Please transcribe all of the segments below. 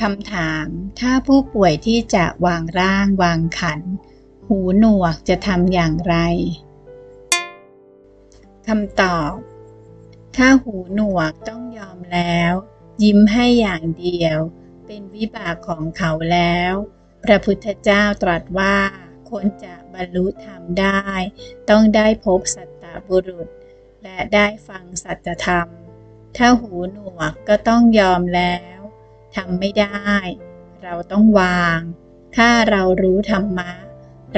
คำถาม ถ้าผู้ป่วยที่จะวางร่างวางขัน หูหนวกจะทำอย่างไรคำตอบ ถ้าหูหนวกต้องยอมแล้ว ยิ้มให้อย่างเดียว เป็นวิบากของเขาแล้ว พระพุทธเจ้าตรัสว่าคนจะบรรลุธรรมได้ ต้องได้พบสัตตบุรุษ และได้ฟังสัจธรรม ถ้าหูหนวกก็ต้องยอมแล้ว ทำไม่ได้ เราต้องวาง ถ้าเรารู้ธรรมะ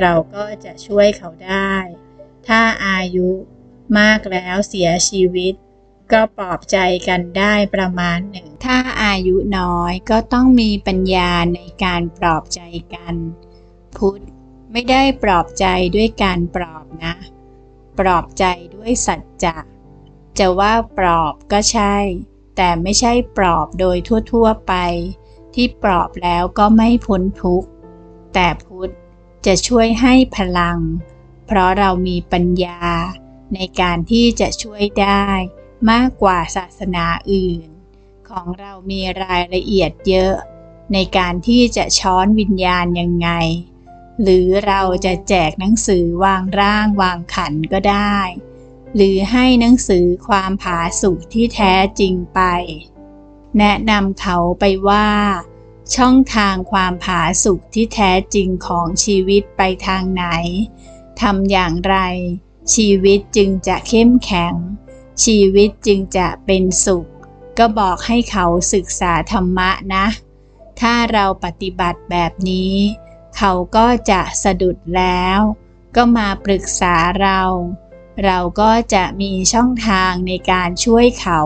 เราก็จะช่วยเขาได้ ถ้าอายุมากแล้วเสียชีวิต ก็ปลอบใจกันได้ประมาณหนึ่ง ถ้าอายุน้อยก็ต้องมีปัญญาในการปลอบใจกัน พุทธไม่ได้ปลอบใจด้วยการปลอบนะ ปลอบใจด้วยสัจจะ จะว่าปลอบก็ใช่ แต่ไม่ใช่ปลอบโดยทั่ว ๆไป ที่ปลอบแล้วก็ไม่พ้นทุกข์ แต่พุทธจะช่วยให้พลัง เพราะเรามีปัญญา ในการที่จะช่วยได้มากกว่าศาสนาอื่น ของเรามีรายละเอียดเยอะ ในการที่จะช้อนวิญญาณยังไง หรือเราจะแจกหนังสือวางร่างวางขันก็ได้ หรือให้หนังสือความผาสุกที่แท้จริงไป แนะนำเขาไปว่า ช่องทางความผาสุกที่แท้จริงของชีวิตไปทางไหนทำอย่างไร ชีวิตจึงจะเข้มแข็ง ชีวิตจึงจะเป็นสุข ก็บอกให้เขาศึกษาธรรมะนะ ถ้าเราปฏิบัติแบบนี้ เขาก็จะสะดุดแล้ว ก็มาปรึกษาเรา เราก็จะมีช่องทางในการช่วยเขา